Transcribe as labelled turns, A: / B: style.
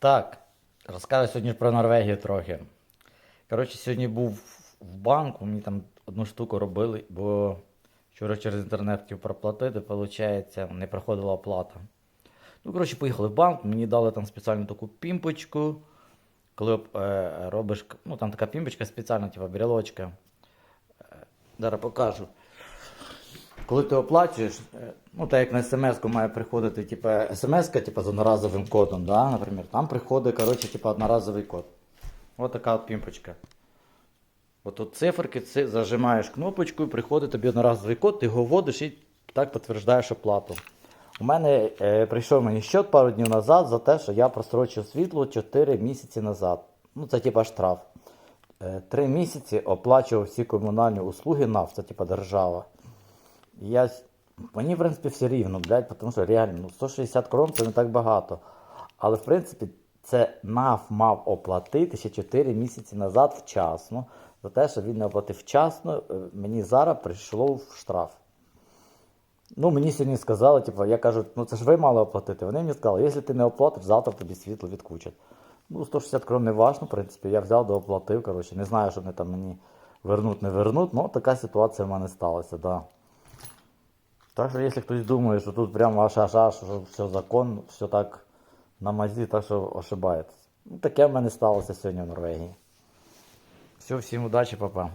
A: Так, розкажу сьогодні про Норвегію трохи. Коротше, сьогодні був в банку, мені там одну штуку робили, бо вчора через інтернет хотів проплатити, виходить, не проходила оплата. Ну, коротше, поїхали в банк, мені дали там спеціальну таку пімпочку. Коли е, робиш, ну там така пімпочка спеціальна, типу брелочка. Е, зараз покажу. Коли ти оплачуєш, е, ну так як на смс-ку має приходити, типу, смс-ка типу, з одноразовим кодом, да, наприклад, там приходить, коротше, типу, одноразовий код. Ось така от пімпочка. От тут циферки, ци, зажимаєш кнопочку, і приходить тобі одноразовий код, ти його вводиш і так підтверджуєш оплату. У мене е, прийшов мені счет пару днів назад за те, що я прострочив світло 4 місяці назад. Ну, це типа штраф. Е, Три місяці оплачував всі комунальні услуги це типа держава. Я, мені, в принципі, все рівно, блядь, тому що реально ну, 160 крон це не так багато. Але, в принципі, це НАВ мав оплатити ще 4 місяці назад вчасно. За те, що він не оплатив вчасно, е, мені зараз прийшло в штраф. Ну, мені сьогодні сказали, типу, я кажу, ну це ж ви мали оплатити. Вони мені сказали, якщо ти не оплатиш, завтра тобі світло відключать. Ну, 160 крон не важно, в принципі, я взяв да оплатив. Коротше, не знаю, що вони там мені вернуть, не вернуть, ну така ситуація в мене сталася, да. Так що, якщо хтось думає, що тут прямо аж аж аж, що все закон, все так на мазі, так що ошибаєтесь. Ну, таке в мене сталося сьогодні в Норвегії. Все, всім удачі, папа.